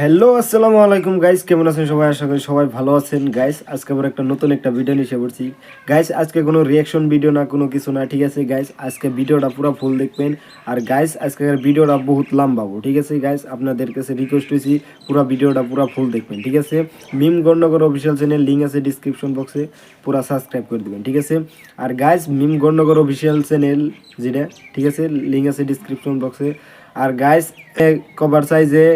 Hello আসসালামু আলাইকুম guys কেমন আছেন সবাই? আশা করি সবাই ভালো আছেন। গাইস আজকে আবার একটা নতুন একটা ভিডিও নিয়ে এসে পড়ছি। গাইস আজকে কোনো রিয়াকশন ভিডিও না, কোনো কিছু না, ঠিক আছে গাইস আজকে ভিডিওটা পুরো ফুল দেখবেন। আর গাইস আজকের ভিডিওটা বহুত লম্বাবো ঠিক আছে গাইস আপনাদের কাছে রিকোয়েস্ট হয়েছি পুরো ভিডিওটা পুরো ফুল দেখবেন, ঠিক আছে? Mim Gononagar official channel link আছে ডিসক্রিপশন বক্সে পুরো সাবস্ক্রাইব করে দিবেন, ঠিক আছে? আর guys Mim Gononagar official channel যেটা, ঠিক আছে? লিঙ্ক আছে ডিসক্রিপশন বক্সে আর গাইস কভার সাইজে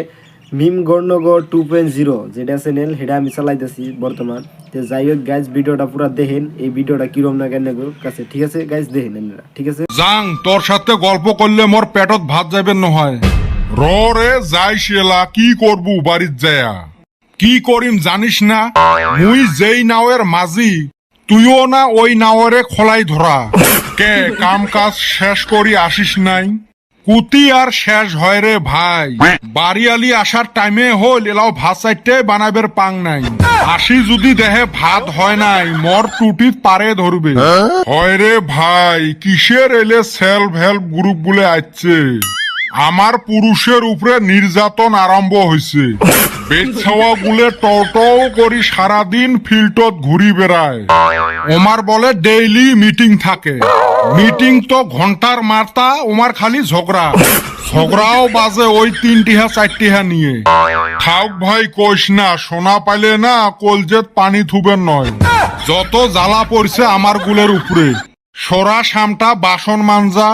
Mim Gononagar two point zero যেটা চ্যানেল সেটা আমি চালাইতেছি বর্তমান। তো যাই হোক গাইজ ভিডিওটা পুরো দেখেন, এই ভিডিওটা কিরম না কেন কাছে ঠিক আছে গাইজ দেখেন আপনারা, ঠিক আছে? যাং তোর সাথে গল্প করলে মোর পেটত ভাত যাবেন নহয় র রে, যাই শিলা কি করবু বাড়িত যায়া? কি করিম জানিস না? মুই যেই নাওয়ের মাঝি, তুইও না ওই নাওয়ারে খোলাই ধরা। কে কাম কাজ শেষ করি আসিস নাই? কুতি আর শেষ হয় রে ভাই। বাড়িয়ালি আসার টাইমে হল এলাও ভাত চাইতে বানাবের পাং নাই। আসি যদি দেহে ভাত হয় নাই মর টুটি পারে ধরবে। হয়? রে ভাই কিসের এলে সেলফ হেল্প গ্রুপ বলে আসছে আমার পুরুষের উপরে নির্যাতন আরম্ভ হয়েছে বেচাওয়া গুলে টও করি সারাদিন ফিল্ডত ঘুরি বেড়ায়। ওমার বলে ডেইলি মিটিং থাকে। মিটিং তো ঘণ্টার মারতা ওমার খালি ঝগড়া। ঝগড়াও বাজে ওই তিনটিহা চারটিহা নিয়ে। থাক ভাই, কইস না, সোনা পাইলে না কলজেত পানি থুবেন নয়। যত জ্বালা পড়ছে আমার গুলের উপরে। সরা সামটা বাসন মানজা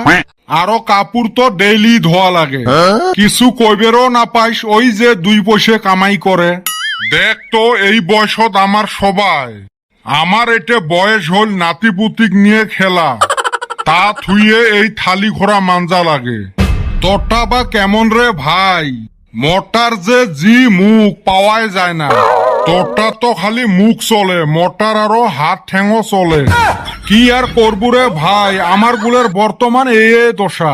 আরও কাপড় তো ডেইলি ধোয়া লাগে। কিছু কইবেরও না পাইস ওই যে দুই পয়সে কামাই করে। দেখ তো এই বয়সত আমার সবাই। আমার এটা বয়স হল নাতিপুতিক নিয়ে খেলা। তা থুইয়ে এই থালি ঘোরা মাঞ্জা লাগে। তোরটা বা কেমন রে ভাই? মোটার যে জি মুখ পাওয়াই যায় না। তোরটা তো খালি মুখ চলে মোটার আরও হাত ঠেঙো চলে। কি আর করবু রে ভাই আমার গুলের বর্তমান এই দশা।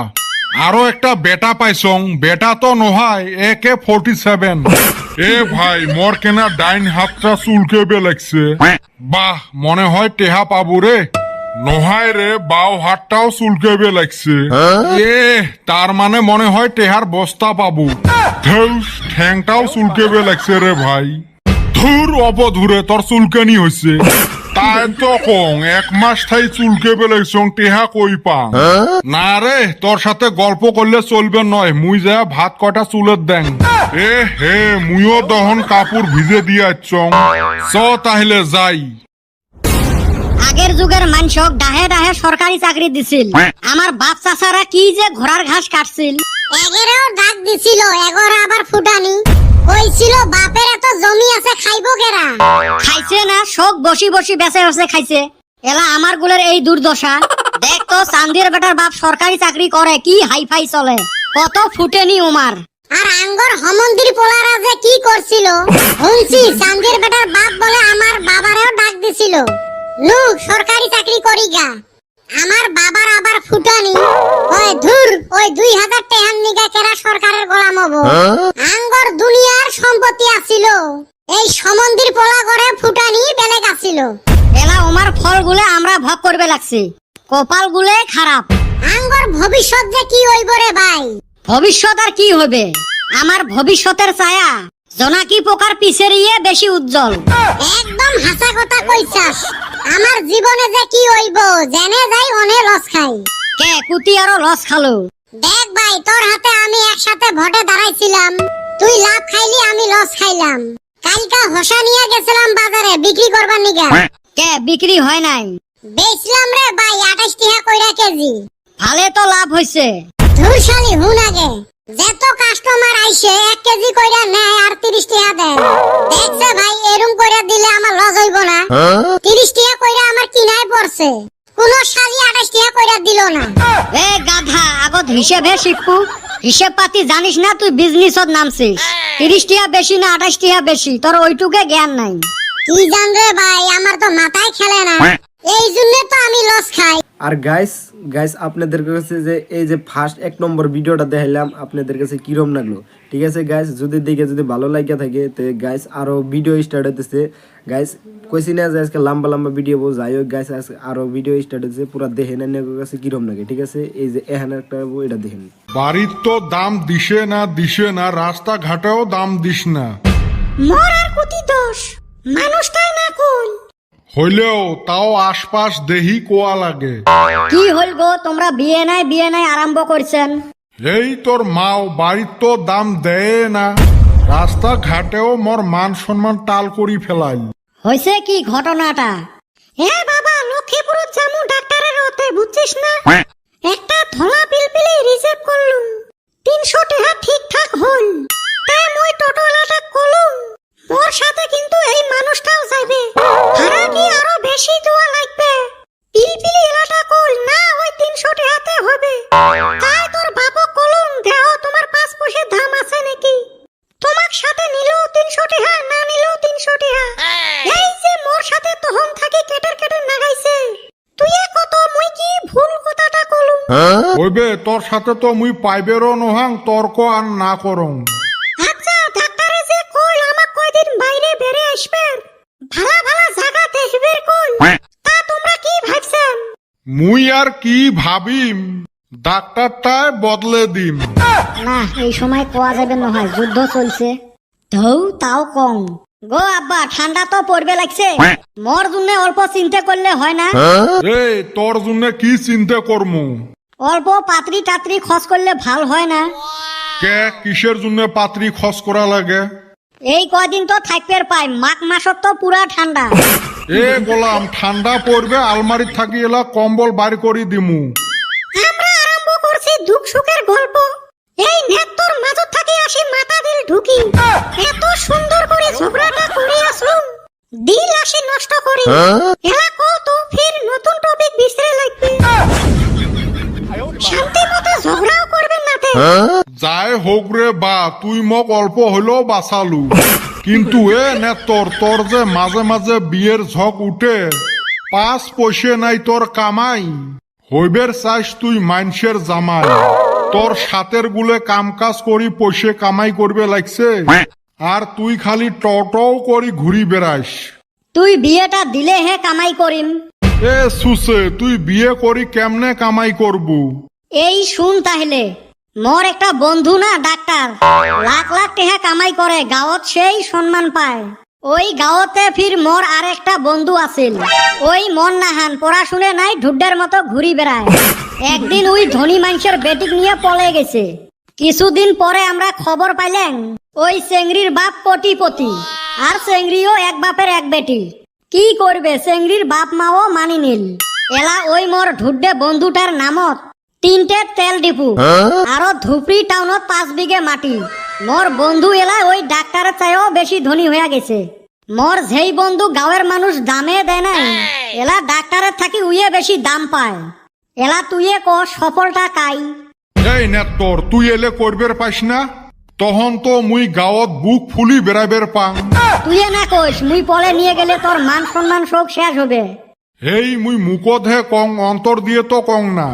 আরও একটা বেটা পাইছং বেটা তো নহাই একে ফোর্টি সেভেন এ ভাই মোর কেনা ডাইন হাতটা চুলকে বে লাগছে বাহ মনে হয় টেহা পাবো রে নহায় রে বাও হাতটাও চুলকেবে লাগছে এ তার মানে মনে হয় টেহার বস্তা পাবো। ধুস, ঠ্যাংটাও চুলকেবে লাগছে রে ভাই। ধুর অপধুরে তোর চুলকানি হয়েছে তাই তো কং এক মাস থাই টেহা কই পাং? না রে তোর সাথে গল্প করলে চলবে নয় মুই যা ভাত কয়টা চুলের দেন এ হে মুইও দহন কাপড় ভিজে দিয়ে আচ্ছং চ তাহলে যাই। আগের যুগের মানুষক ডাহে ডাহে সরকারি চাকরি দিছিল। আমার বাপ চাচারা কি যে ঘোড়ার ঘাস কাটছিল। এগেরেও ডাক দিছিল এগর আবার ফুটানি। কইছিল বাপের এত জমি আছে খাইবো কেরা? খাইছে না শোক বসি বসি বেঁচে বেঁচে খাইছে। এলা আমার গুলের এই দুর্দশা। দেখ তো চান্দির বেটার বাপ সরকারি চাকরি করে কি হাই ফাই চলে। কত ফুটেনি উমার। আর আঙ্গর হমন্দির পোলারা যে কি করছিল? শুনছি চান্দির বেটার বাপ বলে আমার বাবারেও ডাক দিছিল। লুক সরকারি চাকরি করি গা। আমার বাবার আবার ফুটানি। ওই ধুর ওই দুই হাজার টেহান নিগা কেরা সরকারের গোলাম হব? আঙ্গর দুনিয়ার সম্পত্তি আছিল। এই সমন্দির পোলা করে ফুটানি বেলেগ আছিল। এলা উমার ফল গুলে আমরা ভোগ করবে লাগছে। কপাল গুলে খারাপ। আঙ্গর ভবিষ্যৎ যে কি হইব রে ভাই? ভবিষ্যৎ আর কি হবে? আমার ভবিষ্যতের ছায়া জোনাকি পোকার পিছের ইয়ে বেশি উজ্জ্বল। একদম হাসা কথা কইছাস। আমার জীবনে যে কি হইব জেনে যাই অনে লস খাই। কে কুতি আরও লস খালো? দেখ ভাই তোর হাতে আমি একসাথে ভোটে দাঁড়াইছিলাম। তুই লাভ খাইলি আমি লস খাইলাম। কালকা হসা নিয়ে গেছিলাম বাজারে বিক্রি করবার নিগা। কে বিক্রি হয় নাই? বেচলাম রে ভাই আঠাশ টিহা কইরা কেজি। ভালে তো লাভ হইছে। ধুরশালি হুন আগে। যত কাস্টমার আইছে এক কেজি কইরা নেয় আর তিরিশ টিহা দেয়। দেখছে ভাই এরম কইরা দিলে আমার লস হইব না। তিরিশ টিহা কইরা আমার কিনায় পড়ছে। কোন শালি আঠাশ টিহা কইরা দিল না। এ গাধা আগত হিসেবে শিখবু হিসেব পাতি জানিস না তুই বিজনেসত নামছিস। তিরিশ টিয়া বেশি না আঠাশ টিয়া বেশি তোর ওইটুকে জ্ঞান নাই। কি জান রে ভাই আমার তো মাথায় খেলে না। এই জন্য তো আমি লস খাই। আর গাইস গাইস আপনাদের কাছে যে এই যে ফার্স্ট এক নম্বর ভিডিওটা দেখাইলাম আপনাদের কাছে কিরম লাগল? ঠিক আছে গাইস যদি দেখে যদি ভালো লাগিয়া থাকে তো গাইস আরও ভিডিও স্টার্ট হতেছে গাইস কইছি না যে আজকে লম্বা লম্বা ভিডিও বউ যাই হোক গাইস আজকে আরও ভিডিও স্টার্ট হতেছে পুরো দেখে নেন কাছে কিরম লাগে ঠিক আছে? এই যে এখানে একটা এটা দেখেন। বাড়ির তো দাম দিশে না দিশে না রাস্তাঘাটেও দাম দিস না। মোর আর কুতি দোষ মানুষটাই না কোন হইলেও তাও আশপাশ দেহি কোয়া লাগে। কি হইল গো তোমরা বিয়ে নাই বিয়ে নাই আরম্ভ করছেন। এই তোর মাও বাড়ির তো দাম দেয় না। রাস্তা ঘাটেও মোর মান সম্মান টাল করি ফেলাই হয়েছে কি ঘটনাটা? এ বাবা লক্ষ্মীপুর জামু ডাক্তারের হতে বুঝছিস না? একটা ধলা পিলপিলি রিজার্ভ করলুম। তিনশো টাকা ঠিকঠাক হল। তাই মই টোটোলাটা কলুম। মোর সাথে কিন্তু এই মানুষটাও যাইবে। ভাড়া কি আরও বেশি দেওয়া লাগবে? পিলপিলি এলাটা কল না ওই তিনশো টাকাতে হবে। তাই তোর বাবু কলুম দেহ তোমার পাঁচ পয়সা দাম আছে নাকি? তোমার সাথে নিলেও তিনশো টাকা না নিলেও তিনশো টাকা এই যে মোর সাথে তখন থাকি কেটের কেটের নাগাইছে। তুই এ কত মুই কি ভুল কথাটা কলুম? হইবে তোর সাথে তো মুই পাইবেরও নহাং তর্ক আর না করং। মুই আর কি ভাবিম? ডাক্তারটায় বদলে দিম। না এই সময় কোয়া যাবে নহয় যুদ্ধ চলছে। ধৌ তাও কম। গো আব্বা ঠান্ডা তো পড়বে লাগছে। মোর জন্য অল্প চিন্তা করলে হয় না। এই তোর জন্য কি চিন্তা করমু? অল্প পাত্রি টাত্রি খস করলে ভালো হয় না। কে কিসের জন্য পাত্রী খস করা লাগে? এই কয়দিন তো থাকবে পাই মাঘ মাসত তো পুরা ঠান্ডা। এ গোলাম ঠান্ডা পড়বে আলমারি থাকি এলা কম্বল বাইর করি দিমু। আমরা আরম্ভ করছি দুঃখ সুখের গল্প। এই নেত্তর মাঝত থাকি আসি মাথা দিল ঢুকি। এত সুন্দর করে ঝগড়াটা করে আসলুম। দিল আসি নষ্ট করি। এলা কত ফির নতুন টপিক বিছরে লাগবে। শান্তি মতো ঝগড়াও করবেন না যাই হোক রে বা তুই মোক অল্প হইলেও বাঁচালু। কিন্তু এ নে তোর তোর যে মাঝে মাঝে বিয়ের ঝক উঠে। পাঁচ পয়সে নাই তোর কামাই। হইবের চাইস তুই মাইনসের জামাই। তোর সাতের গুলে কাম কাজ করি পয়সে কামাই করবে লাগছে। আর তুই খালি টটও করি ঘুরি বেড়াইস তুই বিয়েটা দিলে হে কামাই করিম। এ সুসে তুই বিয়ে করি কেমনে কামাই করবু? এই শুন তাহলে। মোর একটা বন্ধু না ডাক্তার। লাখ লাখ টাকা কামাই করে, গাঁৱত সেই সম্মান পায়। ওই গাঁৱতে ফির মোর আর একটা বন্ধু আছিল। ওই মন নাহান, পড়াশুনে নাই, ঢুড্ডের মতো ঘুরি বেড়ায়। একদিন ওই ধনী মানুষের বেটিক নিয়ে পলে গেছে। কিছুদিন পরে আমরা খবর পাইলেন, ওই চেংড়ির বাপ কোটিপতি, আর চেংড়িও এক বাপের এক বেটি। কি করবে, চেংড়ির বাপ মাও মানি নিল। এলা ওই মোর ঢুড্ডে বন্ধুটার নামত তিনটে তেল ডিপু। আরও ধুপড়ি টাউনত পাঁচ বিঘে মাটি। মোর বন্ধু এলা ওই ডাক্তারের চাইও বেশি ধনী হয়ে গেছে। মোর যেই বন্ধু গাঁয়ের মানুষ দামে দেয় নাই এলা ডাক্তারের থাকি উইয়ে বেশি দাম পায়। এলা তুইয়ে ক সফলটা কাই? এই নেত্তর তুই এলে করবের পাইস না? তখন তো মুই গাঁৱত বুক ফুলি বেড়াইবের পাং তুইয়ে না কইস মুই পলে নিয়ে গেলে তোর মান সম্মান শোক শেষ হবে। হেই মুই মুকত হে কং অন্তর দিয়ে তো কং না।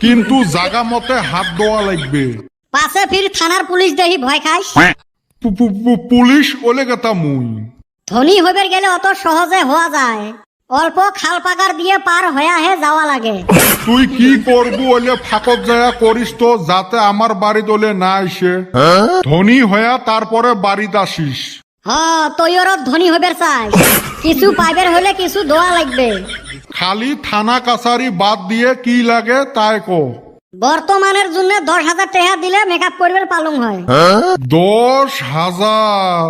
কিন্তু জাগা মতে হাত দেওয়া লাগবে। পাশে ফির থানার পুলিশ দেহি ভয় খাইস? পু- পুলিশ ওলে গেতা মুই। ধনী হইবার গেলে অত সহজে হওয়া যায়। অল্প খাল পাকার দিয়ে পার হয়া হে যাওয়া লাগে। তুই কি করবু ওলে ফাঁকত যায়া করিস তো যাতে আমার বাড়িত ওলে না আসে ধনী হয়া তারপরে বাড়িত আসিস। হ তৈয়র ধনী হইবার চাই। কিছু পাইবার হলে কিছু দোয়া লাগবে। খালি থানা কাছারি বাদ দিয়ে কি লাগে তাই কো। বর্তমানের জন্য দশ হাজার টাকা দিলে মেকআপ করবার পালং হয়। দশ হাজার।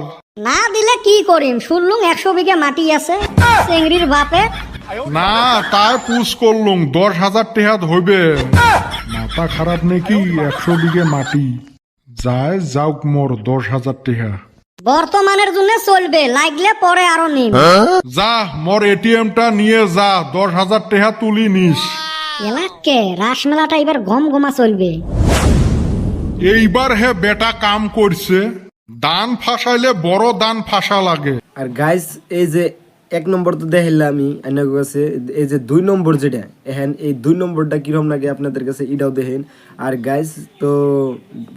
না দিলে কি করিম? শুনলুম একশো বিঘা মাটি আছে চেংড়ির বাপে না তাই পুষ করলুম দশ হাজার টেহাত হইবে মাথা খারাপ নাকি একশো বিঘে মাটি? যায় যাওক মোর দশ হাজার টেহা বর্তমানের জন্য চলবে লাগলে পরে আরও নিম। যা মোর এটিএমটা নিয়ে যা দশ হাজার টেহা তুলি নিস। এলাকে রাসমেলাটা এবার গম গমা চলবে। এইবার হে বেটা কাম করছে দান ফাঁসাইলে বড় দান ফাঁসা লাগে। আর গাইস এই যে এক নম্বর তো দেখাইলে আমি আপনার কাছে এই যে দুই নম্বর যেটা এখন এই দুই নম্বরটা কীরকম লাগে আপনাদের কাছে এটাও দেখেন। আর গাইস তো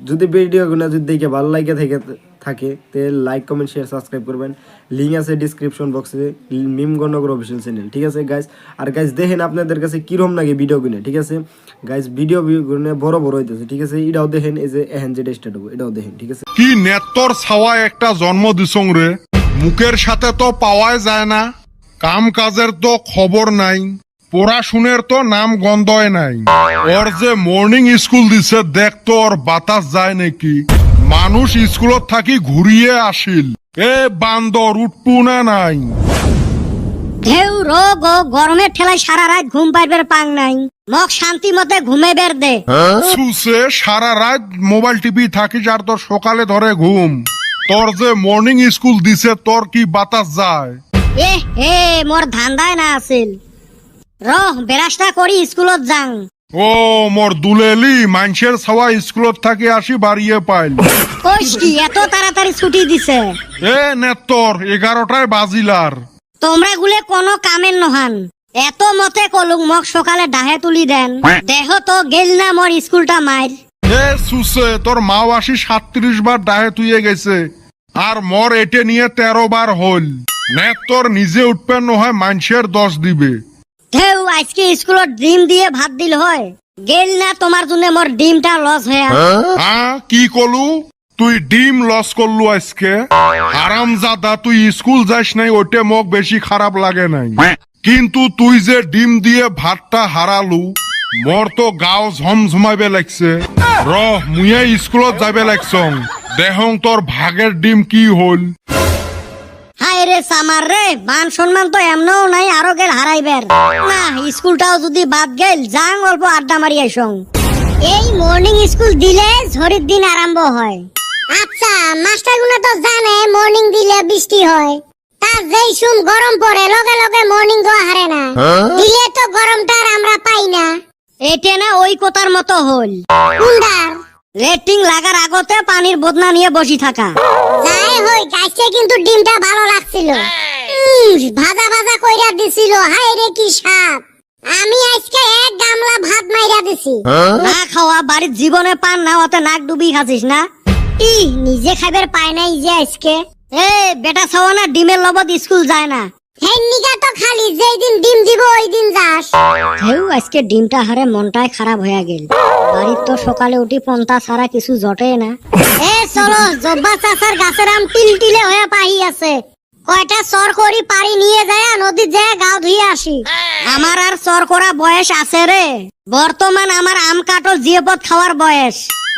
যদি ভিডিওগুলো যদি দেখে ভালো লাগে থেকে থাকে, তে লাইক কমেন্ট শেয়ার সাবস্ক্রাইব করবেন। লিঙ্ক আছে ডিসক্রিপশন বক্সে মিম গণনগর অফিসিয়াল চ্যানেল ঠিক আছে গাইস আর গাইস দেখেন আপনাদের কাছে কীরকম লাগে ভিডিও ভিডিওগুলো ঠিক আছে? গাইস ভিডিও গুলো বড় বড় হইতেছে, ঠিক আছে? এটাও দেখেন, এই যে এহেন যেটা স্টার্ট হব, এটাও দেখেন, ঠিক আছে? কি নেত্তর ছাওয়া একটা জন্ম দিছং রে? মুখের সাথে তো পাওয়াই যায় না, কাম কাজের তো খবর নাই, পড়াশুনের তো নাম গন্ধই নাই। ওর যে মর্নিং স্কুল দিছে, দেখ তো ওর বাতাস যায় নাকি। মানুষ স্কুলত থাকি ঘুরিয়ে আসিল। এ বান্দর উঠপু না নাই। ঢেউ রোগ ও গরমের ঠেলায় সারা রাত ঘুম পাইবার পাং নাই। মক শান্তি মতে ঘুমে বের দে। সুসে সারা রাত মোবাইল টিভি থাকিস আর তোর সকালে ধরে ঘুম। তোর যে মর্নিং স্কুল দিছে তোর কি বাতাস যায়? এ হে মোর ধান্দায় না আছিল। রহ বেরাসটা করি স্কুলত যাং। ও মোর দুলেলি মানুষের ছাওয়া স্কুলত থাকি আসি বাড়িয়ে পাইল। কইস কি এত তাড়াতাড়ি ছুটি দিছে? এ নেত্তর এগারোটায় বাজিলার। তোমরা গুলে কোনো কামের নহান। এত মতে কলুক মক সকালে ডাহে তুলি দেন। দেহ তো গেল না মোর স্কুলটা মাইর এ সুসে তোর মাও আসি সাতত্রিশ বার ডাহে তুইয়ে গেছে। আর মর এটে নিয়ে তেরো বার হল নেত্তর নিজে উঠবেন নহয় মানুষের দশ দিবে। ঢেউ আজকে স্কুলত ডিম দিয়ে ভাত দিল হয়। গেল না তোমার জন্য মোর ডিমটা লস হয়ে। হ্যাঁ কি কলু? তুই ডিম লস করলু আজকে? আরাম জাদা তুই স্কুল যাস নাই ওইটা মোক বেশি খারাপ লাগে নাই। কিন্তু তুই যে ডিম দিয়ে ভাতটা হারালু মোর তো গাও ঝমঝমাইবে লাগছে। র মুয়ে স্কুলত যাবে লাগছং। দেহং তোর ভাগের ডিম কি হল? হায় রে সামার রে মান সম্মান তো এমনও নাই আরও গেল হারাইবের না স্কুলটাও যদি বাদ গেল যাং অল্প আড্ডা মারি আইসং। এই মর্নিং স্কুল দিলে ঝড়ির দিন আরম্ভ হয়। আচ্ছা মাস্টারগুলো তো জানে মর্নিং দিলে বৃষ্টি হয়। তার যেই সুম গরম পড়ে লগে লগে মর্নিং গো হারে না। দিলে তো গরমটা আমরা পাই না। এটা না ওই কথার মতো হল। কুন্ডার রেটিং লাগার আগতে পানির বদনা নিয়ে বসি থাকা। হই গাছে কিন্তু ডিমটা ভালো লাগছিল। ভাজা ভাজা কইরা দিছিল। হাই রে কি স্বাদ। আমি আজকে এক গামলা ভাত মাইরা দিছি। না খাওয়া বাড়ির জীবনে পান না অত নাক ডুবি খাচ্ছিস না? ই নিজে খাইবার পায় নাই যে আজকে। এ বেটা ছাওয়া না ডিমের লবত স্কুল যায় না। হেন নিগা তো খালি যেই দিন ডিম দিব ওই দিন যাস। হেউ আজকে ডিমটা হারে মনটাই খারাপ হয়ে গেল। বাড়ির তো সকালে উঠি পন্তা ছাড়া কিছু জটে না। এ চলো জব্বা চাচার গাছের আম হয়ে পাহি আছে। কয়টা করি নিয়ে যায় নদীর যায় গাও ধুয়ে আসি। আমার আর চর করা বয়স আছে রে। বর্তমান আমার আম কাটল জিয়েপদ খাওয়ার বয়স।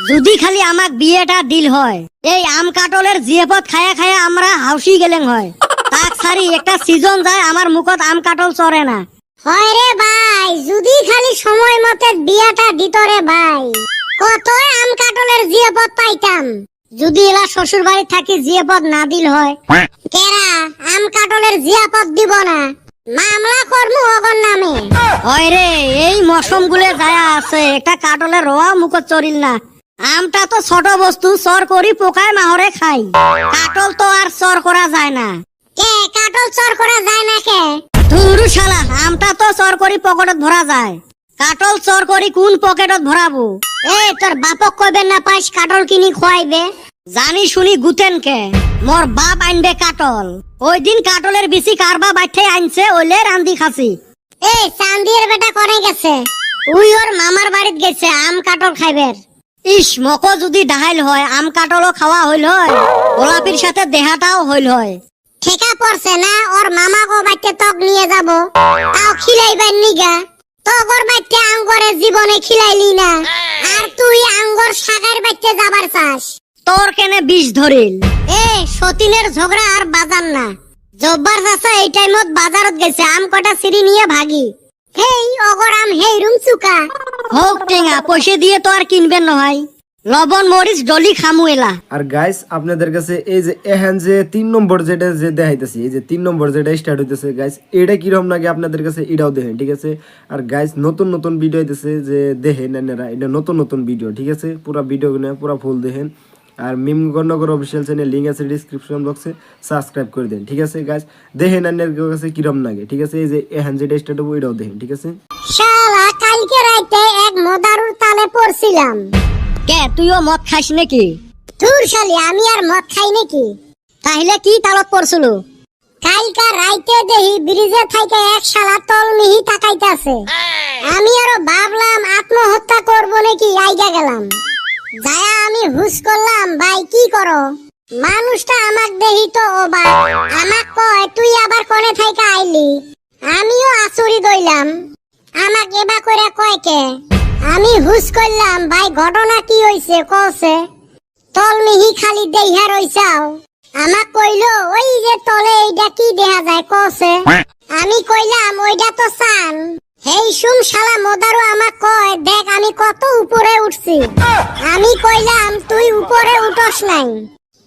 যদি খালি আমাক বিয়েটা দিল হয় এই আম কাটলের জিয়েপদ খায়া খায়া আমরা হাউসি গেলেন হয়। তাক সারি একটা সিজন যায় আমার মুখত আম কাটল চরে না। হয় রে ভাই যদি খালি সময় মতে বিয়াটা দিত রে ভাই। কত আম কাটলের জিয়াপদ পাইতাম। যদি এলা শ্বশুর বাড়ি থাকি জিয়েপদ না দিল হয়। কেরা আম কাটলের জিয়াপদ দিব না। মামলা করমু অগর নামে। হয় রে এই মৌসুম গুলে যায়া আছে একটা কাটলের রোয়া মুখত চরিল না। আমটা তো ছোট বস্তু চর করি পোকায় মাহরে খাই। কাটল তো আর চর করা যায় না। কে কাটল চর করা যায় না কে ধুরু শালা আমটা তো চর করি পকেটত ভরা যায়। কাটল চর করি কোন পকেটত ভরাবো? এ তোর বাপক কইবে না পাইস কাটল কিনি খোয়াইবে জানি শুনি গুতেন কে মোর বাপ আনবে কাটল। ওই দিন কাটলের বেশি কারবা বাইঠে আনছে ওলে রান্দি খাসি এ চান্দির বেটা কোনে গেছে? উই ওর মামার বাড়িত গেছে আম কাটল খাইবের ইস মকো যদি ডাহাইল হয় আম কাটলও খাওয়া হইল হয়। গোলাপির সাথে দেহাটাও হইল হয়। ঠেকা পড়ছে না ওর মামা গো বাইতে তক নিয়ে যাব। তাও খিলাইবার নিগা তগর বাইতে আঙ্গরে জীবনে খিলাইলি না। আর তুই আঙ্গর সাগার বাইতে যাবার চাস। তোর কেনে বিষ ধরিল? এ সতীনের ঝগড়া আর বাজার না। জব্বার চাচা এই টাইমত বাজারত গেছে আম কটা সিঁড়ি নিয়ে ভাগি। হেই অগর আম হেই রুম চুকা। হোক টেঙা পয়সা দিয়ে তো আর কিনবেন নহয়। লবণ মরিচ ডলি খামু এলা। আর গাইস আপনাদের কাছে এই যে এহেন যে তিন নম্বর যেটা যে দেখাইতেছি এই যে তিন নম্বর যেটা স্টার্ট হইতেছে গাইস এটা কীরকম লাগে আপনাদের কাছে এটাও দেখেন ঠিক আছে? আর গাইস নতুন নতুন ভিডিও হইতেছে যে দেখেন এনারা এটা নতুন নতুন ভিডিও ঠিক আছে? পুরা ভিডিও গুলো পুরা ফুল দেখেন। আর মিমগণনগর অফিসিয়াল চ্যানেল লিঙ্ক আছে ডিসক্রিপশন বক্সে সাবস্ক্রাইব করে দেন ঠিক আছে গাছ দেখেন আন্নের কাছে কিরম লাগে ঠিক আছে? এই যে এহান যেটা স্টার্ট হব এটাও দেখেন ঠিক আছে? শালা কালকে রাইতে এক মদারুর তালে পড়ছিলাম। কে তুইও মদ খাস নাকি? তুর শালি আমি আর মদ খাই নাকি? তাহলে কি তালত পড়ছিল কালকা রাইতে দেহি ব্রিজে থাইকে এক শালা তল মিহি তাকাইতাছে। আমি আরও ভাবলাম আত্মহত্যা করব নাকি আইগা গেলাম। যায়া আমি হুস করলাম ভাই কি করো? মানুষটা আমাক দেহি তো অবাক। আমাক কয় তুই আবার কোনে থাইকা আইলি? আমিও আচুরি দইলাম আমাক এবা করে কয় কে? আমি হুস করলাম, ভাই, ঘটনা কি হইছে কছে তল মিহি খালি দেইহা রইছাও। আমাক কইলো, ওই যে তলে এইটা কি দেখা যায়? কছে আমি কইলাম ওইটা তো সান হেই সুম শালা, মোদারু আমাক কয়, দেখ আমি কত উপরে উঠছি। আমি কইলাম, তুই উপরে উঠস নাই।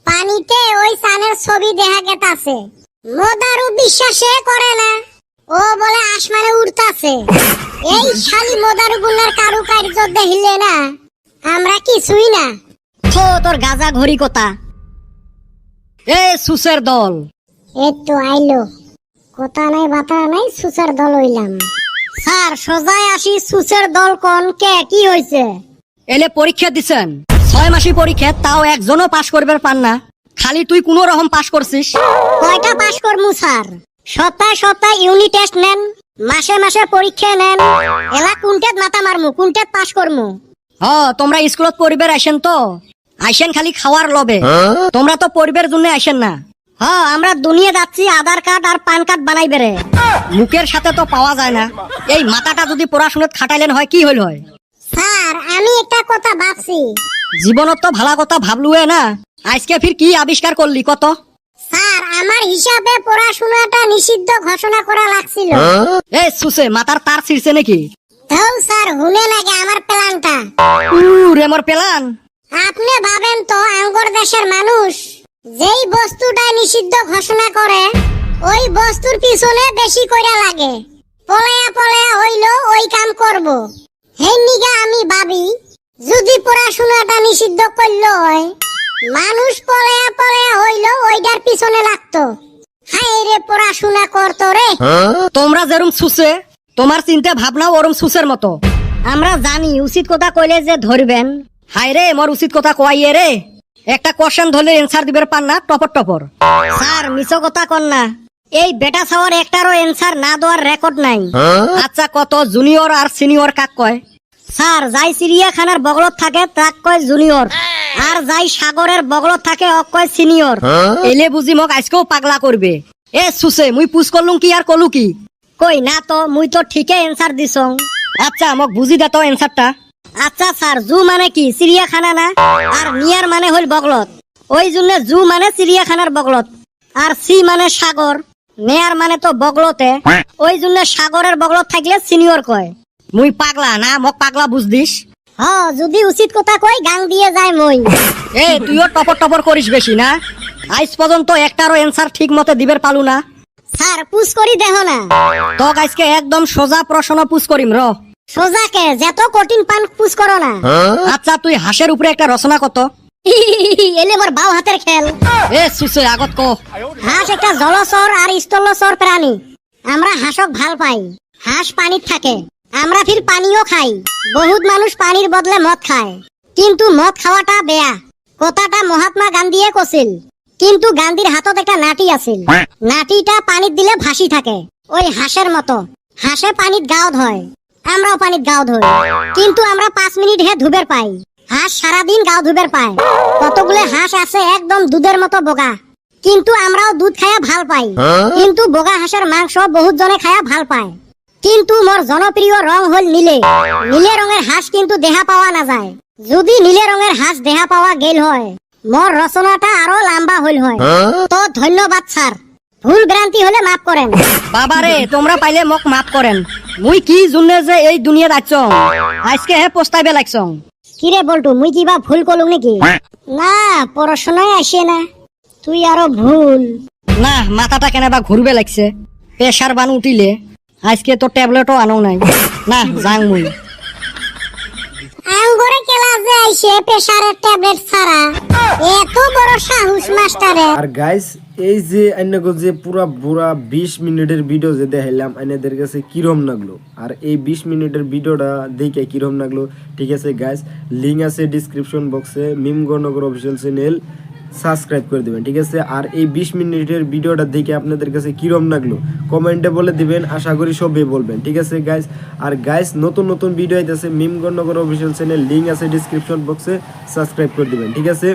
পানিতে ওই সানের ছবি দেখা গেতাছে। মোদারু বিশ্বাসে করে না। ও বলে আসমানে উঠতাছে এই শালি মোদারু গুলার কারুকার্য দেখিলে না আমরা কিছুই না। থো তোর গাজা ঘড়ি কথা? এ সুসের দল। এই তো আইলো। কথা নাই বাতা নাই সুসার দল হইলাম। স্যার সোজায় আসি সুসের দল কোন কে কি হয়েছে এলে পরীক্ষা দিছেন। ছয় মাসি পরীক্ষা তাও একজনও পাশ করবে পান না। খালি তুই কোন রকম পাশ করছিস? কয়টা পাস করমু স্যার? সপ্তাহে সপ্তাহে ইউনিট টেস্ট নেন মাসে মাসে পরীক্ষা নেন। এলা কুনটেত মাথা মারমু কুনটেত পাশ করমু? হ তোমরা স্কুলত পরিবার আইসেন তো। আইসেন খালি খাওয়ার লবে তোমরা তো পরিবার জন্য আইসেন না। হ আমরা দুনিয়া যাচ্ছি আধার কার্ড আর পান কার্ড বানাই বেড়ে। মুখের সাথে তো পাওয়া যায় না। এই মাথাটা যদি পড়াশোনাত খাটাইলেন হয় কি হইল হয়? স্যার আমি একটা কথা ভাবছি। জীবনত তো ভালা কথা ভাবলুয়ে না। আজকে ফির কি আবিষ্কার করলি কত? স্যার আমার হিসাবে পড়াশোনাটা নিষিদ্ধ ঘোষণা করা লাগছিল। এ সুসে মাথার তার ছিড়ছে নাকি? ধৌ স্যার হুনে লাগে আমার প্ল্যানটা রে মোর পেলান। আপনি ভাবেন তো আঙ্গর দেশের মানুষ যেই বস্তুটা নিষিদ্ধ ঘোষণা করে ওই বস্তুর পিছনে বেশি কইরা লাগে। পলায়া পলায়া হইল ওই কাম করব। হেই নিগা আমি ভাবি যদি পড়াশোনাটা নিষিদ্ধ করল হয় মানুষ পলায়া পলায়া হইল ওইটার পিছনে লাগতো। হায় রে পড়াশোনা করতো রে। তোমরা যেরম সুসে তোমার চিন্তা ভাবনাও ওরম সুসের মতো। আমরা জানি উচিত কথা কইলে যে ধরবেন। হাই রে মোর উচিত কথা কয়াইয়ে রে। একটা কোশ্চেন ধরলে এনসার দিবের পান না টপর টপর। স্যার মিছ কথা কন না। এই বেটা ছাওয়ার একটারও এনসার না দেওয়ার রেকর্ড নাই। আচ্ছা কত জুনিয়র আর সিনিয়র কাক কয়? স্যার যাই চিড়িয়াখানার বগলত থাকে তাক কয় জুনিয়র। আর যাই সাগরের বগলত থাকে অক কয় সিনিয়র। এলে বুঝি মোক আজকেও পাগলা করবে। এ সুসে মুই পুষ করলুম কি আর কলু কি? কই না তো মুই তো ঠিকই এনসার দিছং। আচ্ছা মোক বুঝি দে তো এনসারটা আচ্ছা স্যার জু মানে কি চিড়িয়াখানা না? আর নিয়ার মানে হইল বগলত। ওই জন্য জু মানে চিড়িয়াখানার বগলত। আর সি মানে সাগর নেয়ার মানে তো বগলতে। ওই জন্য সাগরের বগলত থাকলে সিনিয়র কয়। মুই পাগলা না মোক পাগলা বুঝ দিস হ যদি উচিত কথা কই গাং দিয়ে যায় মই। এ তুইও টপর টপর করিস বেশি না? আজ পর্যন্ত একটারও এনসার ঠিক মতো দিবের পালু না। স্যার পুষ করি দেহ না। তক আজকে একদম সোজা প্রশ্ন পুষ করিম র সোজাকে যত কঠিন পান পুষ করো না। আচ্ছা তুই হাঁসের উপরে একটা রচনা কত? এলে মোর বাও হাতের খেল। এ সুসে আগত ক। হাঁস একটা জলচর আর স্থলচর প্রাণী আমরা হাঁসক ভালো পাই। হাঁস পানিত থাকে। আমরা ফির পানিও খাই। বহুত মানুষ পানির বদলে মদ খায়। কিন্তু মদ খাওয়াটা বেয়া। কথাটা মহাত্মা গান্ধীয়ে কছিল। কিন্তু গান্ধীর হাতত একটা নাটি আছিল। নাটিটা পানিত দিলে ভাসি থাকে। ওই হাঁসের মতো। হাঁসে পানিত গাও ধয়। আমরাও পানিত গাও ধই। কিন্তু আমরা পাঁচ মিনিট হে ধুবের পাই। হাঁস সারাদিন গাও ধুবের পায়। কতগুলো হাঁস আছে একদম দুধের মতো বোগা। কিন্তু আমরাও দুধ খায়া ভালো পাই। কিন্তু বোগা হাঁসের মাংস বহুত জনে খায়া ভালো পায়। কিন্তু মোর জনপ্রিয় রং হল নীলে। নীলে রঙের হাঁস কিন্তু দেহা পাওয়া না যায় যদি নীলে রঙের হাঁস দেহা পাওয়া গেল হয় মোর রচনাটা আরও লম্বা হইল হয়। তো ধন্যবাদ স্যার ভুল ভ্রান্তি হলে মাফ করেন বাবারে তোমরা পাইলে মোক মাফ করেন মুই কি জুনে যে এই দুনিয়াত আইছং আজকে হে পস্তাইবে লাগছং। কিরে বলটু মুই কিবা ভুল করলুম নাকি? না পড়াশোনায় আসে না। তুই আরও ভুল। না মাথাটা কেনেবা ঘুরবে লাগছে। প্রেসার বান উঠিলে। আজকে তো ট্যাবলেটও আনো নাই। না যাং মুই। আঙ্গরে ক্লাসে আইসে প্রেসারের ট্যাবলেট ছাড়া। এত বড় সাহস মাস্টারের আর গাইস এই যে আইনাগো যে পুরা পুরা বিশ মিনিটের ভিডিও যে দেখাইলাম আইনাদের কাছে কিরম লাগল? আর এই বিশ মিনিটের ভিডিওটা দেখে কিরম লাগল? ঠিক আছে গাইস লিঙ্ক আছে ডিসক্রিপশন বক্সে মিমগণনগর অফিসিয়াল চ্যানেল সাবস্ক্রাইব করে দেবেন, ঠিক আছে? আর এই বিশ মিনিটের ভিডিওটা দেখে আপনাদের কাছে কিরম লাগল, কমেন্টে বলে দিবেন, আশা করি সবই বলবেন, ঠিক আছে গাইস আর গাইস নতুন নতুন ভিডিও আইতেছে মিমগণনগর অফিসিয়াল চ্যানেল লিঙ্ক আছে ডিসক্রিপশন বক্সে সাবস্ক্রাইব করে দেবেন, ঠিক আছে?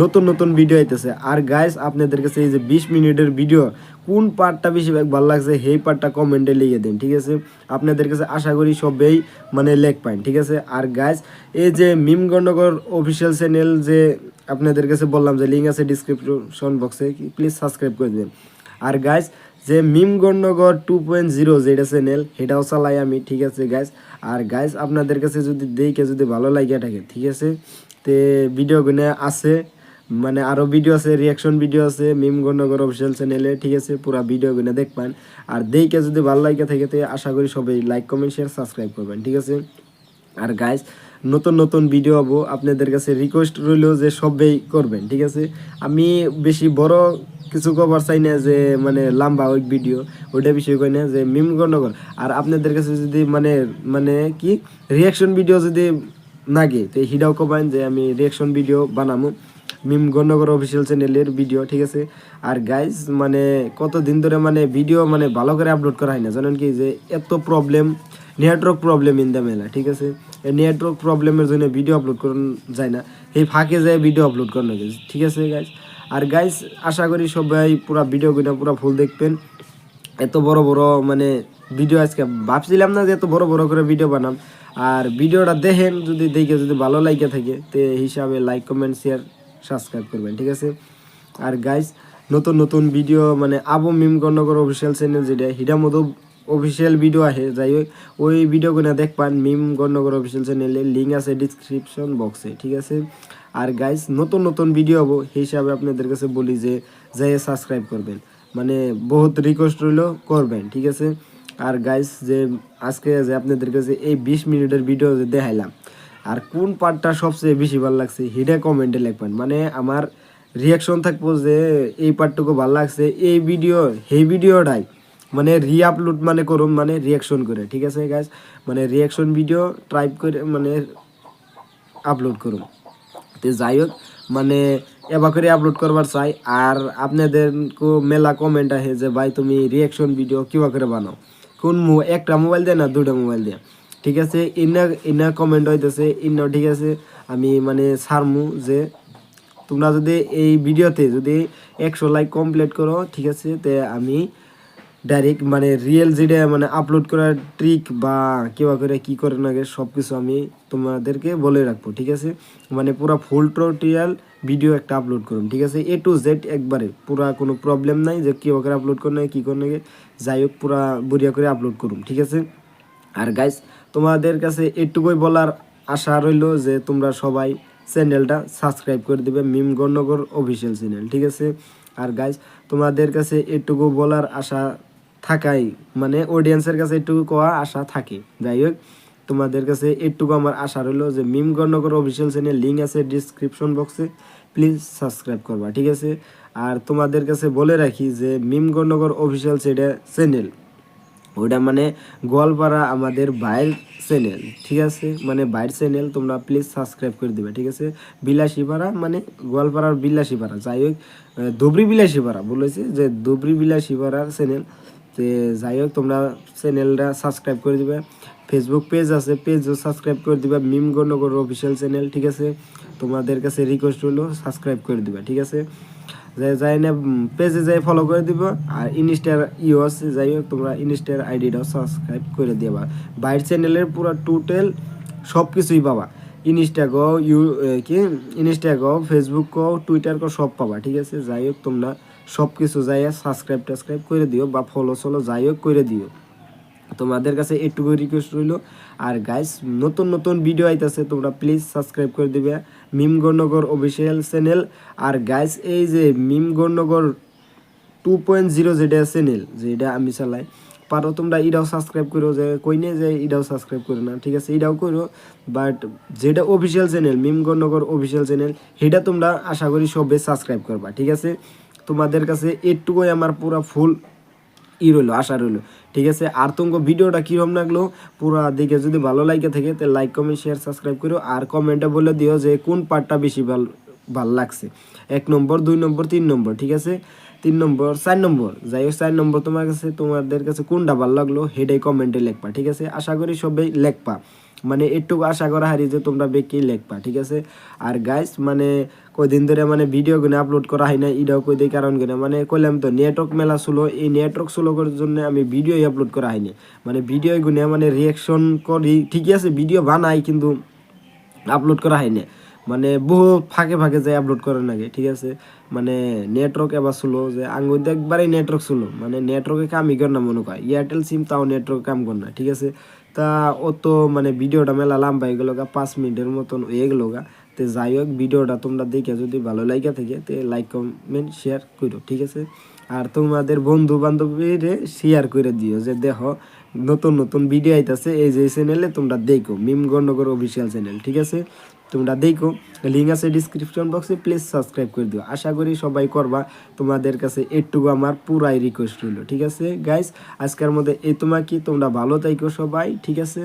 নতুন নতুন ভিডিও আইতেছে। আর গাইস আপনাদের কাছে এই যে বিশ মিনিটের ভিডিও কোন পার্টটা বেশি ভালো লাগছে, সেই পার্টটা কমেন্টে লিখে দিন, ঠিক আছে? আপনাদের কাছে আশা করি সবেই মানে লেখ পাইন ঠিক আছে? আর গাইস এই যে মিম গণনগর অফিসিয়াল চ্যানেল যে আপনাদের কাছে বললাম যে লিঙ্ক আছে ডিসক্রিপশন বক্সে প্লিজ সাবস্ক্রাইব করে দেবেন। আর গাইস যে Mim Gononagar two point zero যেটা চ্যানেল সেটাও চালাই আমি, ঠিক আছে গাইস আর গাইস আপনাদের কাছে যদি দেখে যদি ভালো লাগে থাকে, ঠিক আছে? তে ভিডিওগুলো আছে। মানে আরও ভিডিও আছে রিয়াকশন ভিডিও আছে মিম গণনগর অফিসিয়াল চ্যানেলে ঠিক আছে, পুরা ভিডিওগুলো দেখবেন। আর দেখে যদি ভালো লাগে থাকে, তো আশা করি সবাই লাইক কমেন্ট শেয়ার সাবস্ক্রাইব করবেন, ঠিক আছে? আর গাইস নতুন নতুন ভিডিও হব আপনাদের কাছে রিকোয়েস্ট রইল যে সবাই করবেন, ঠিক আছে? আমি বেশি বড় কিছু কভার চাই না যে মানে লম্বা ওই ভিডিও ওইটা বিষয় কই না, যে মিম গণনগর আর আপনাদের কাছে যদি মানে মানে কি রিয়াকশন ভিডিও যদি নাগে, তো হিডাও কবেন যে আমি রিয়াকশন ভিডিও বানাবো মিম গণনগর অফিসিয়াল চ্যানেলের ভিডিও ঠিক আছে? আর গাইজ মানে কতদিন ধরে মানে ভিডিও মানে ভালো করে আপলোড করা হয় না। জানেন কি? যে, এত problem network problem in the মেলা ঠিক আছে? এই নেটওয়ার্ক প্রবলেমের জন্য ভিডিও আপলোড করানো যায় না। এই ফাঁকে যায় ভিডিও আপলোড করানো যায়, ঠিক আছে গাইজ আর গাইজ আশা করি সবাই পুরো ভিডিওগুলো পুরো ফুল দেখবেন। এত বড় বড় মানে ভিডিও আজকে ভাবছিলাম না যে এত বড় বড় করে ভিডিও বানাম। আর ভিডিওটা দেখেন, যদি দেখে যদি ভালো লাগে থাকে, তে হিসাবে লাইক কমেন্ট শেয়ার সাবস্ক্রাইব করবেন, ঠিক আছে? আর গাইস নতুন নতুন ভিডিও মানে আবু মিম গণনগর অফিসিয়াল চ্যানেল যেটা হিটার মতো অফিসিয়াল ভিডিও আহে, যাই ওই ভিডিওগুলো দেখপান মিম গণনগর অফিসিয়াল চ্যানেলে লিঙ্ক আছে ডিসক্রিপশন বক্সে ঠিক আছে? আর গাইস নতুন নতুন ভিডিও হব সেই হিসাবে আপনাদের কাছে বলি যে যাই সাবস্ক্রাইব করবেন। মানে বহুত রিকোয়েস্ট রইল, করবেন, ঠিক আছে? আর গাইস যে আজকে যে আপনাদের কাছে এই বিশ মিনিটের ভিডিও যে দেখাইলাম আর কোন পার্টটা সবচেয়ে বেশি ভালো লাগছে হিডা কমেন্টে লিখবেন। মানে আমার রিয়াকশন থাকব যে, এই পার্টটুকু ভালো লাগছে, এই ভিডিও এই ভিডিওটাই মানে রিআপলোড মানে করুন মানে রিয়াকশন করে, ঠিক আছে গাইস মানে রিয়াকশন ভিডিও টাইপ করে মানে আপলোড করুন। তো যাই হোক মানে এবার করে আপলোড করবার চাই, আর আপনাদের মেলা কমেন্ট আহে যে, ভাই, তুমি রিয়াকশন ভিডিও কিবা করে বানাও? কোন একটা মোবাইল দেয় না দুটা মোবাইল দেয়। ঠিক আছে? ইনা ইনা কমেন্ট হইতেছে ইনা ঠিক আছে? আমি মানে সারমু যে তোমরা যদি এই ভিডিওতে যদি একশো লাইক কমপ্লিট করো, ঠিক আছে? তে আমি ডাইরেক্ট মানে রিয়েল যেটা মানে আপলোড করার ট্রিক বা কেবা করে কি করে না সব কিছু আমি তোমাদেরকে বলে রাখব, ঠিক আছে? মানে পুরো ফুল টোটিয়াল ভিডিও একটা আপলোড করুন, ঠিক আছে? এ টু জেড একবারে, পুরা কোনো প্রবলেম নাই যে কেবা করে আপলোড করলে কি করে নাকি যাই হোক, পুরা বড়িয়া করে আপলোড করুন, ঠিক আছে? আর গাইস তোমাদের কাছে এটুকুই বলার আশা রইল যে তোমরা সবাই চ্যানেলটা সাবস্ক্রাইব করে দিবে, মিম গণনগর অফিসিয়াল চ্যানেল, ঠিক আছে? আর গাইস তোমাদের কাছে এটুকু বলার আশা থাকাই মানে অডিয়েন্সের কাছে এটুকু কোয়া আশা থাকে। যাই হোক, তোমাদের কাছে এটুকু আমার আশা রইল যে Mim Gononagar official channel link আছে ডিসক্রিপশন বক্সে প্লিজ সাবস্ক্রাইব করবা, ঠিক আছে? আর তোমাদের কাছে বলে রাখি যে মিম গণনগর অফিসিয়াল চ্যানেল ওইটা মানে গোয়ালপাড়া আমাদের বাইর চ্যানেল, ঠিক আছে? মানে বাইর চ্যানেল তোমরা প্লিজ সাবস্ক্রাইব করে দিবে, ঠিক আছে? বিলাসীপাড়া মানে গোয়ালপাড়ার বিলাসীপাড়া, যাই হোক ধুবড়ি বিলাসীপাড়া বলেছে যে ধুবড়ি বিলাসীপাড়ার চ্যানেল, তে যাই হোক, তোমরা চ্যানেলটা সাবস্ক্রাইব করে দিবে। ফেসবুক পেজ আছে পেজও সাবস্ক্রাইব করে দিবে, মিম গণনগর অফিসিয়াল চ্যানেল, ঠিক আছে? তোমাদের কাছে রিকোয়েস্ট হলো সাবস্ক্রাইব করে দিবে, ঠিক আছে? যাই যাই না পেজে যাই ফলো করে দিব আর ইনস্টার আছে যাই হোক তোমরা ইনস্টার আইডিটাও সাবস্ক্রাইব করে দিবা বাইর চ্যানেলের পুরো টোটাল সব কিছুই পাবা। ইনস্টা গো ইউ কি? Insta go Facebook go Twitter go সব পাবা, ঠিক আছে? যাই হোক তোমরা সব কিছু যাই সাবস্ক্রাইব টাবস্ক্রাইব করে দিও বা ফলো সলো যাই হোক করে দিও। তোমাদের কাছে একটুকু রিকোয়েস্ট রইল। আর গাইস নতুন নতুন ভিডিও আইতাছে, তোমরা প্লিজ সাবস্ক্রাইব করে দিবে। Mim Gononagar official channel. আর গাইস এই যে Mim Gononagar two point zero যেটা চ্যানেল, যেটা আমি চালাই, পারো তোমরা এটাও সাবস্ক্রাইব করো, যে কইনে যে এটাও সাবস্ক্রাইব করো না, ঠিক আছে? এটাও করো বাট যেটা official channel Mimgononagar official channel, সেটা তোমরা আশা করি সবে সাবস্ক্রাইব করবা, ঠিক আছে? তোমাদের কাছে এটুকুই আমার পুরো ফুল ই রইল, আশা রইল। ঠিক আছে? আর তোমাকে ভিডিওটা কীরকম লাগল, পুরো দিকে যদি ভালো লাগে থাকে, তাহলে লাইক কমেন্ট শেয়ার সাবস্ক্রাইব করো। আর কমেন্টে বলে দিও যে কোন পার্টটা বেশি ভালো ভালো লাগছে। এক নম্বর, দুই নম্বর, তিন নম্বর, ঠিক আছে? তিন নম্বর, চার নম্বর। যাই হোক, চার নম্বর তোমার কাছে, তোমাদের কাছে কোনটা ভালো লাগল হেডে কমেন্টে লেখবা, ঠিক আছে? আশা করি সবাই লেখবা। মানে একটু আশা করা হারি যে তোমরা বেকি লেখবা, ঠিক আছে? আর গাইস মানে কয়দিন ধরে মানে ভিডিও গুলো আপলোড করা হয় না এটাও কই দিই কারণ কিনা মানে কইলাম তো নেটওয়ার্ক মেলা ছিল এই নেটওয়ার্ক স্লো করার জন্য আমি ভিডিও আপলোড করা হয়নি মানে ভিডিও গুনে মানে রিয়াকশন করি, ঠিকই আছে ভিডিও বানাই কিন্তু আপলোড করা হয়নি মানে বহু ফাঁকে ফাঁকে যাই আপলোড করার নাকি ঠিক আছে? মানে নেটওয়ার্ক এবার ছিল যে আঙ্গুর একবারই নেটওয়ার্ক ছিল মানে নেটওয়ার্কে কামই কর না মনে কয়। এয়ারটেল সিম তাও নেটওয়ার্ক কাম কর না, ঠিক আছে? তা অত মানে ভিডিওটা মেলা লাম্বা হয়ে গেল গা, পাঁচ মিনিটের মতন হয়ে গেলো গা। তো যাই হোক, ভিডিওটা তোমরা দেখে যদি ভালো লাগে থাকে, তো লাইক কমেন্ট শেয়ার করো, ঠিক আছে? আর তোমাদের বন্ধু বান্ধবীর শেয়ার করে দিও, যে দেখো, নতুন নতুন ভিডিও আইতাছে, এই যে চ্যানেলে তোমরা দেখো মিম গণ্ডগর অফিসিয়াল চ্যানেল ঠিক আছে? তোমরা দেখো লিঙ্ক আছে ডিসক্রিপশন বক্সে প্লিজ সাবস্ক্রাইব করে দিও। আশা করি সবাই করবা, তোমাদের কাছে এটুকু আমার পুরাই রিকোয়েস্ট হইল ঠিক আছে? গাইস আজকের মধ্যে এ তোমাকে কি? তোমরা ভালো থাইকো সবাই, ঠিক আছে?